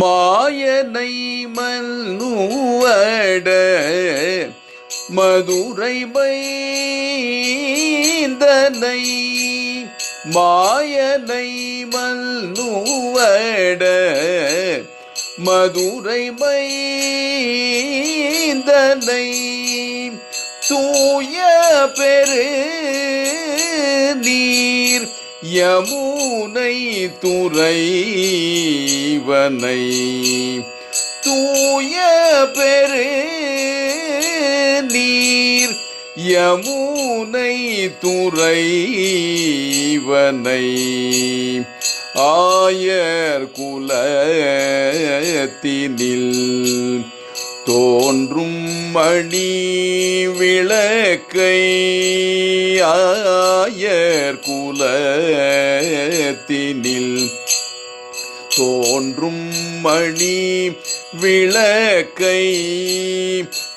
மாயனை மல்னுவட மதுரை பைந்தனை மாயனை மல்னுவட மதுரை பைந்தனை தூய பெரு யமுனை துறைவனை தூய பெரு நீர் யமுனை துறைவனை ஆயர் குலத்தினில் தோன்றும் மணி விளக்கை ஆயர் குலத்தினில். தோன்றும் மணி விளக்கை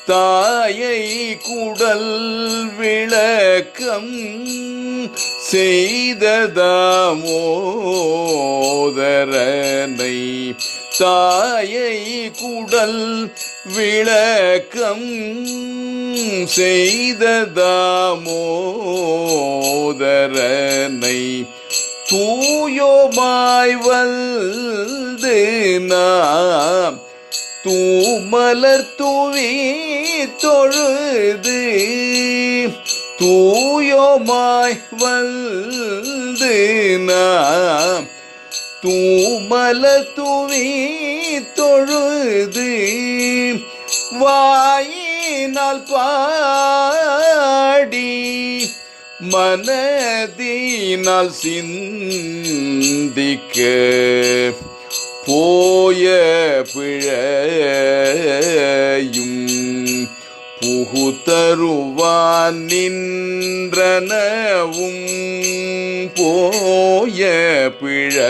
தாயை குடல் விளக்கம் செய்ததாமோதரனை தாயை குடல் விளக்கம் செய்ததாமோதரனை தூயோமாய் வல்து நாம் தூமலர் தூவி தொழுது தூயோமாய் வந்து நாம் தூமல தூவி தொழுது வாயினால் பாடி மனதினால் சிந்திக்க போய பிழையும் புகுத்தருவான் நின்றனவும் போய பிழையும்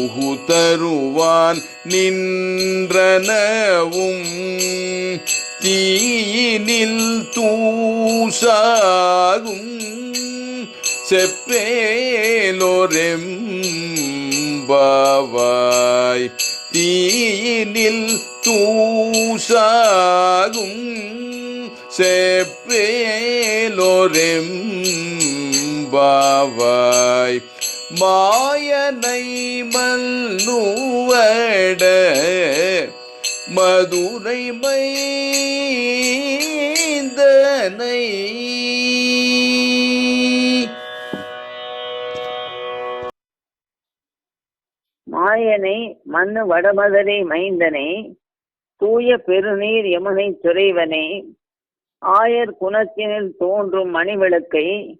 புகுத்தருவான் நின்றனவும். தீயினில் தூசாகும். செப்பேலோரெம்பாவாய். தீயினில் தூசாகும். செப்பேலோரெம்பாவாய். மாயனை மல்லுவட மதுரை மைந்தனை. மாயனை மண்ணு வடமதரை மைந்தனை தூய பெருநீர் யமுனை துறைவனே. ஆயர் குணத்தினில் தோன்றும் மணிவிளக்கை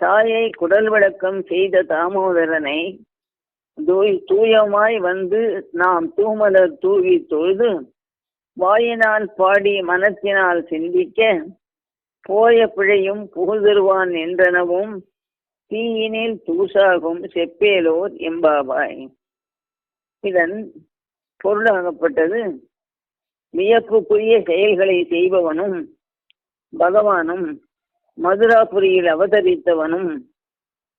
தாயை குடல் விளக்கம் செய்த தாமோதரனை தூய் தூயமாய் வந்து நாம் தூமலர் தூவி தொழுது வாயினால் பாடி மனத்தினால் சிந்திக்க போய பிழையும் புகுதருவான் என்றனவும் தீயினில் தூசாகும் செப்பேலோர் எம்பாபாய் இதன் பொருளாகப்பட்டது. வியப்புக்குரிய செயல்களை செய்பவனும் பகவானும் மதுராபுரியில் அவதரித்தவனும்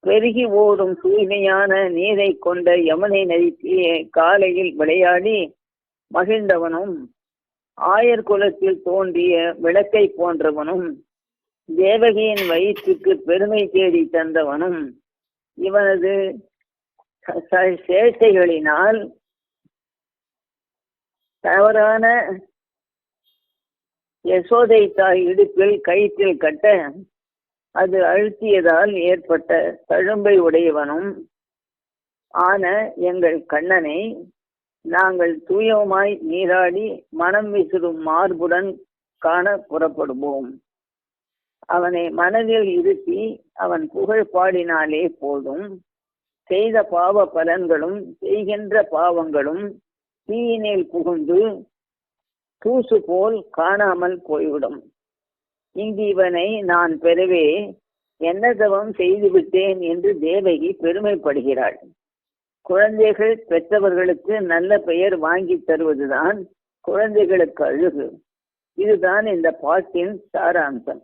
பெருகி ஓடும் தூய்மையான நீரை கொண்ட யமுனை நதிக்கு காலையில் விளையாடி மகிழ்ந்தவனும் ஆயர் குலத்தில் தோன்றிய விளக்கை போன்றவனும் தேவகியின் வயிற்றுக்கு பெருமை தேடி தந்தவனும் இவனது ச- சேட்டைகளினால் தவறான யசோதை தாய் இடுப்பில் கயிற்றில் கட்ட அது அழுத்தியதால் ஏற்பட்ட தழும்பை உடையவனும் ஆன எங்கள் கண்ணனை நாங்கள் தூயமாய் நீராடி மனம் விசிறும் மார்புடன் காண புறப்படுவோம். அவனை மனதில் இருத்தி அவன் புகழ் பாடினாலே போதும். செய்த பாவ பலன்களும் செய்கின்ற பாவங்களும் தீயினில் புகுந்து தூசு போல் காணாமல் போய்விடும். இங்கு இவனை நான் பெறவே என்ன தவம் செய்துவிட்டேன் என்று தேவகி பெருமைப்படுகிறாள். குழந்தைகள் பெற்றவர்களுக்கு நல்ல பெயர் வாங்கி தருவதுதான் குழந்தைகளுக்கு அழுகு. இதுதான் இந்த பாட்டின் சாராம்சம்.